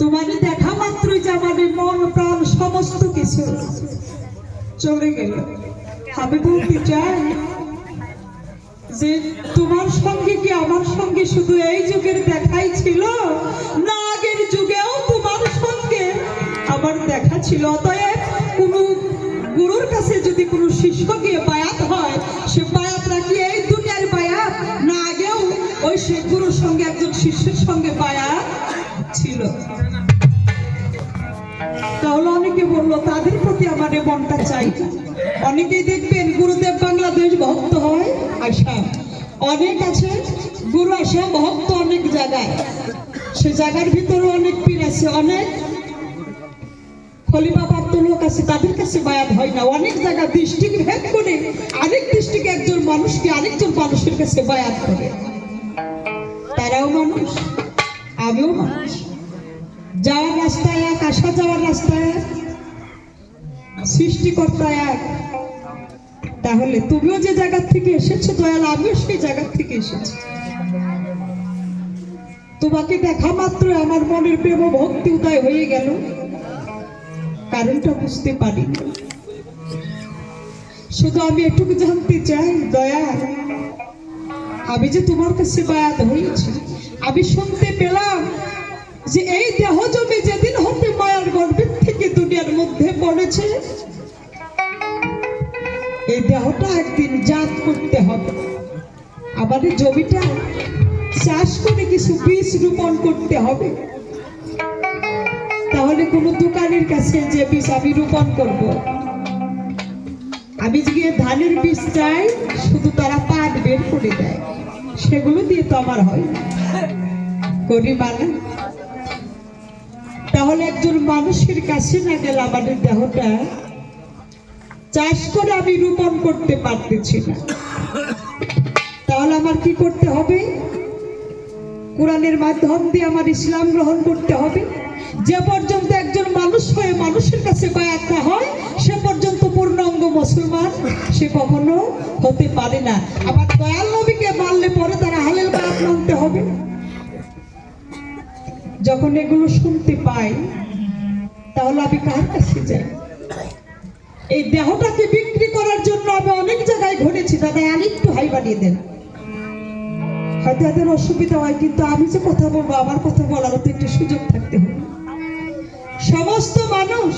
তোমারই দেখা মাত্রই যে এই মন প্রাণ সমস্ত কিছু। চলে গেল। আমি বলতে চাই যে তোমার সঙ্গে কি আমার সঙ্গে শুধু এই যুগের দেখাই ছিল? না, আগের যুগেও তোমার সঙ্গে আমার দেখা ছিল। অতএব কোনো গুরুর কাছে যদি কোনো শিষ্য গিয়ে বায়াত হয়, সে বায়াতটা কি এই দুনিয়ার বায়াত। না, আগেও ওই সে গুরুর সঙ্গে একজন শিষ্যের সঙ্গে বায়াত ছিল। তাহলে অনেকে বলল, তাদের প্রতি আমার মনটা চাই। অনেকেই দেখবেন গুরুদেব বাংলাদেশ ভক্ত হয় আশা অনেক আছে, গুরু আসে, ভক্ত অনেক জায়গায়। সে জায়গার ভিতরে অনেক পীর আছে, অনেক। খলিফা প্রাপ্ত লোক আছে, তাদের কাছে বায়াত হয় না। অনেক জায়গা ডিস্ট্রিক্ট ভেদ করে আরেক ডিস্ট্রিক্টে একজন মানুষকে আরেকজন মানুষের কাছে বায়াত করে। তারাও মানুষ। মানুষ যাওয়ার রাস্তায় এক, আসা যাওয়ার রাস্তায় এক সৃষ্টিকর্তা এক। তাহলে তুমিও যে জায়গা থেকে এসেছ, দয়াল, আমিও সেই জায়গা থেকে এসেছি। তোমাকে দেখা মাত্র আমার মনের প্রেম ভক্তি উদয় হয়ে গেল। কারণটা বুঝতে পারিনি। শুধু আমি এটুকু জানতে চাই দয়া আমি যে তোমার কাছে বায়াত হয়েছি আমি শুনতে পেলাম যে এই দেহ জমি যেদিন হতে মায়ার গর্ভের থেকে দুনিয়ার মধ্যে পড়েছে, এই দেহটা একদিন জাত করতে হবে। আমাদের জমিটা চাষ করে কিছু বীজ রোপণ করতে হবে। তাহলে কোনো দোকানের কাছে যে বীজ আমি রোপণ করব। আমি গিয়ে ধানের বীজ চাই, শুধু তারা পাট বের করে দেয়। সেগুলো দিয়ে তো আমার হয়। করি মানে। তাহলে একজন মানুষের কাছে না গেলে আমাদের দেহটা চাষ করে আমি রোপণ করতে পারতেছি না। তাহলে আমার কি করতে হবে? কোরআনের মাধ্যম দিয়ে আমার ইসলাম গ্রহণ করতে হবে। যে পর্যন্ত একজন মানুষ হয়ে মানুষের কাছে বায়াত হয়, সে পর্যন্ত পূর্ণাঙ্গ মুসলমান সে কখনো হতে পারে না। আবার দয়াল যখন এগুলো শুনতে পাই, তাহলে আমি কার কাছে যাই? এই দেহটাকে বিক্রি করার জন্য আমি অনেক জায়গায় ঘুরেছি। দাদা, আরেকটু হাই বানিয়ে দেন। হয়তো এদের অসুবিধা হয়, কিন্তু আমি যে কথা বলব, আমার কথা বলারও তো একটু সুযোগ থাকতে হবে সমস্ত মানুষ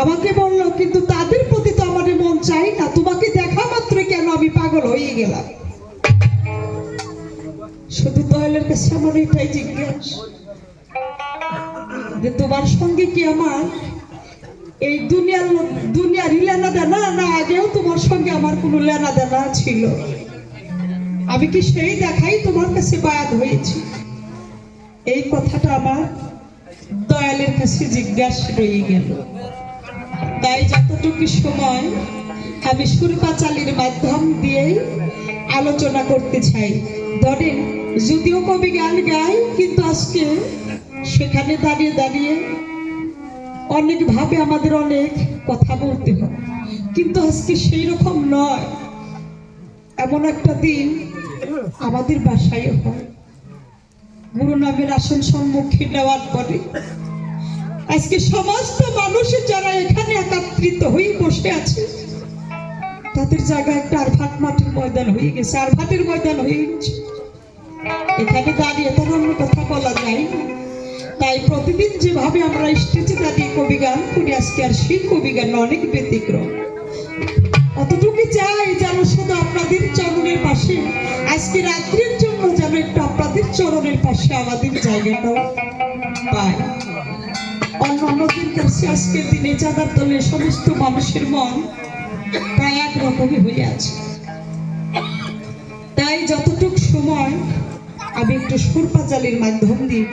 আমাকে বলল, কিন্তু তাদের প্রতি তো আমার মন চাই না। তোমাকে দেখা মাত্র কেন আমি পাগল হয়ে গেলাম? দয়ালের কাছে আমার এটাই জিজ্ঞেস। তোমার সঙ্গে কি আমার এই দুনিয়ার দুনিয়ারই লেনা দেনা না আগেও তোমার সঙ্গে আমার কোনো লেনা দেনা ছিল। আমি কি সেই দেখাই তোমার কাছে বায়াত হয়েছি? এই কথাটা আমার দয়ালের কাছে জিজ্ঞাসা রয়ে গেল। তাই যতটুকু সময় আমি সুরপাচালির মাধ্যম দিয়েই আলোচনা করতে চাই। ধরেন যদিও কবি গান গাই কিন্তু আজকে সেখানে দাঁড়িয়ে দাঁড়িয়ে অনেক ভাবে আমাদের অনেক কথা বলতে হয়। কিন্তু আজকে সেই রকম নয়, এমন একটা দিন আমাদের বাসায় হয়। গুরু নামের আসন সম্মুখে নেওয়ার পরে আজকে সমস্ত মানুষের যারা এখানে ময়দান হয়ে গেছে আরভাটের ময়দান হয়ে গেছে। এখানে দাঁড়িয়ে তার অন্য কথা বলা যায় তাই প্রতিদিন যেভাবে আমরা স্টেজে দাঁড়িয়ে কবি গান করি, আজকে আর সেই কবি গান অনেক ব্যতিক্রম। অতটুকু চাই যেন শুধু আপনাদের চরণের পাশে, আজকে রাত্রির জন্য যেন একটু আপনাদের চরণের পাশে আমাদের জায়গাটাও পাই। অন্য অন্যদের কাছে আজকের দিনে চাঁদার দলে সমস্ত মানুষের মন প্রায় একরকমই হয়ে আছে। আমি একটু সুরপাচালির মাধ্যম দিয়ে